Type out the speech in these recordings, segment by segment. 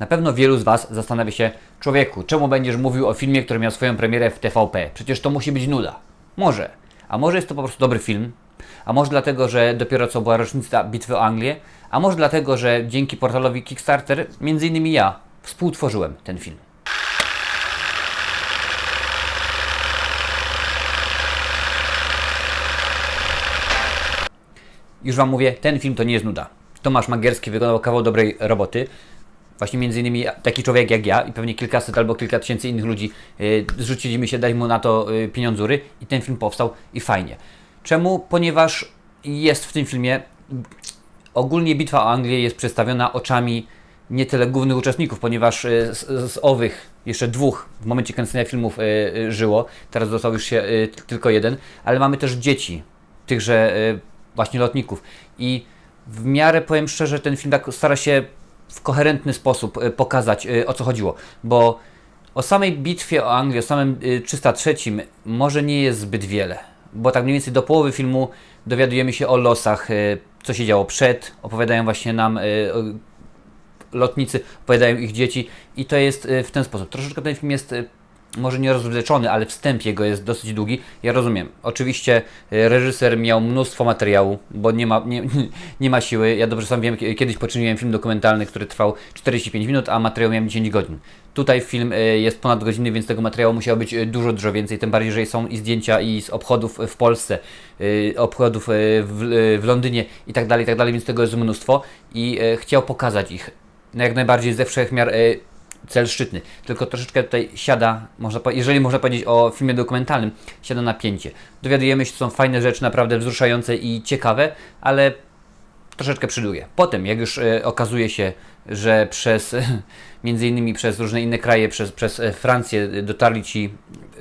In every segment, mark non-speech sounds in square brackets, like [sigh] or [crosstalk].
Na pewno wielu z Was zastanawia się, człowieku, czemu będziesz mówił o filmie, który miał swoją premierę w TVP? Przecież to musi być nuda. Może. A może jest to po prostu dobry film? A może dlatego, że dopiero co była rocznica Bitwy o Anglię? A może dlatego, że dzięki portalowi Kickstarter, między innymi ja, współtworzyłem ten film. Już Wam mówię, ten film to nie jest nuda. Tomasz Magierski wykonał kawał dobrej roboty. Właśnie między innymi taki człowiek jak ja i pewnie kilkaset albo kilka tysięcy innych ludzi yy, zrzucili mi się dać mu na to yy, pieniądzury i ten film powstał i fajnie. Czemu? Ponieważ jest w tym filmie ogólnie bitwa o Anglię jest przedstawiona oczami nie tyle głównych uczestników, ponieważ y, z, z owych jeszcze dwóch w momencie kręcenia filmów y, y, żyło, teraz został już się tylko jeden, ale mamy też dzieci tychże właśnie lotników i w miarę powiem szczerze, ten film tak stara się w koherentny sposób y, pokazać y, o co chodziło, bo o samej bitwie o Anglię, o samym y, 303 może nie jest zbyt wiele, bo tak mniej więcej do połowy filmu dowiadujemy się o losach, y, co się działo przed, opowiadają właśnie nam y, lotnicy, opowiadają ich dzieci. I to jest y, w ten sposób. Troszeczkę ten film jest y, może nie rozwleczony, ale wstęp jego jest dosyć długi. Ja rozumiem. Oczywiście y, reżyser miał mnóstwo materiału, bo nie ma, nie, [laughs] nie ma siły. Ja dobrze sam wiem, kie- kiedyś poczyniłem film dokumentalny, który trwał 45 minut, a materiał miał 10 godzin. Tutaj film y, jest ponad godziny, więc tego materiału musiało być y, dużo, dużo więcej. Tym bardziej, że są i zdjęcia i z obchodów w Polsce, obchodów w, w Londynie i tak dalej, i tak dalej, więc tego jest mnóstwo i chciał pokazać ich no jak najbardziej ze wszechmiar y, cel szczytny. Tylko troszeczkę tutaj siada, można, jeżeli można powiedzieć o filmie dokumentalnym, siada napięcie. Dowiadujemy się, że są fajne rzeczy, naprawdę wzruszające i ciekawe, ale troszeczkę przydługie. Potem, jak już e, okazuje się, że przez, [laughs] między innymi przez różne inne kraje, przez, przez e, Francję dotarli ci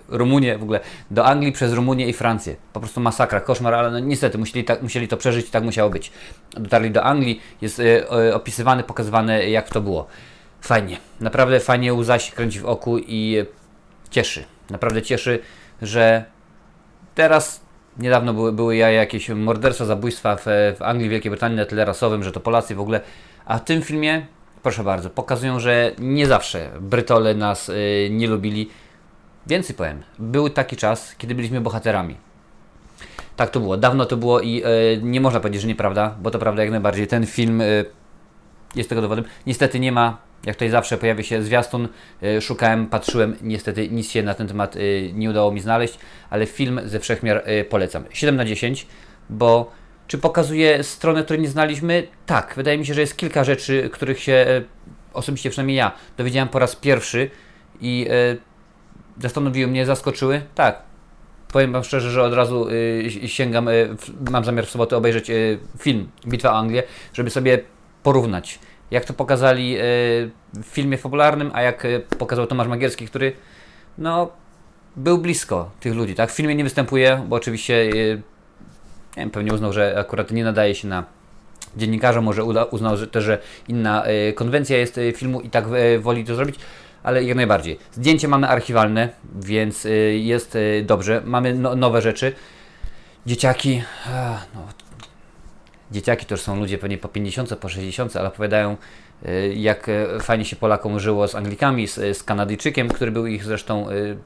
Rumunię w ogóle, do Anglii przez Rumunię i Francję. Po prostu masakra, koszmar, ale no niestety musieli, tak, musieli to przeżyć i tak musiało być. Dotarli do Anglii, jest e, e, opisywane, pokazywane jak to było. Fajnie, naprawdę fajnie łza się kręci w oku i cieszy. Naprawdę cieszy, że teraz niedawno były, były ja jakieś morderstwa, zabójstwa w, w Anglii, Wielkiej Brytanii na tle rasowym, że to Polacy w ogóle. A w tym filmie, proszę bardzo, pokazują, że nie zawsze Brytole nas y, nie lubili. Więcej powiem, był taki czas, kiedy byliśmy bohaterami. Tak to było, dawno to było i y, nie można powiedzieć, że nieprawda, bo to prawda jak najbardziej. Ten film y, jest tego dowodem. Niestety nie ma, jak tutaj zawsze pojawia się zwiastun, y, szukałem, patrzyłem, niestety nic się na ten temat y, nie udało mi znaleźć, ale film ze wszechmiar y, polecam. 7 na 10, bo czy pokazuje stronę, której nie znaliśmy? Tak, wydaje mi się, że jest kilka rzeczy, których się osobiście, przynajmniej ja, dowiedziałem po raz pierwszy i zastanowiły mnie, zaskoczyły. Tak, Powiem Wam szczerze, że od razu y, sięgam, y, mam zamiar w sobotę obejrzeć y, film Bitwa o Anglię, żeby sobie porównać, jak to pokazali y, w filmie fabularnym, a jak y, pokazał Tomasz Magierski, który no, był blisko tych ludzi. Tak? W filmie nie występuje, bo oczywiście y, nie wiem, pewnie uznał, że akurat nie nadaje się na dziennikarza, może uznał że też, że inna konwencja jest filmu i tak woli to zrobić, ale jak najbardziej. Zdjęcie mamy archiwalne, więc jest dobrze. Mamy no, nowe rzeczy. Dzieciaki, no, dzieciaki to już są ludzie pewnie po 50, po 60, ale opowiadają y, jak y, fajnie się Polakom żyło z Anglikami, z, z Kanadyjczykiem, który był ich zresztą y,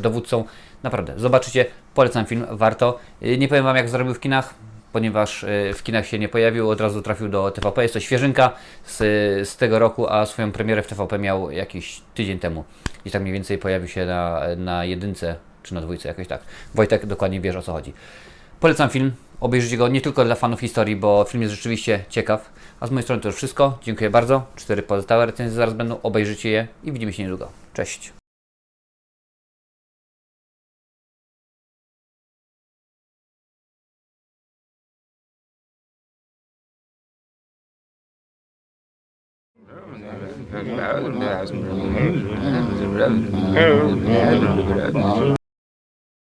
dowódcą. Naprawdę, zobaczycie, polecam film, warto. Y, Nie powiem Wam jak zrobił w kinach, ponieważ w kinach się nie pojawił, od razu trafił do TVP. Jest to świeżynka z, z tego roku, a swoją premierę w TVP miał jakiś tydzień temu. I tak mniej więcej pojawił się na, na jedynce, czy na dwójce, jakoś tak. Wojtek dokładnie wie o co chodzi. Polecam film, obejrzyjcie go nie tylko dla fanów historii, bo film jest rzeczywiście ciekaw. A z mojej strony to już wszystko. Dziękuję bardzo. Cztery pozostałe recenzje zaraz będą, obejrzyjcie je i widzimy się niedługo. Cześć.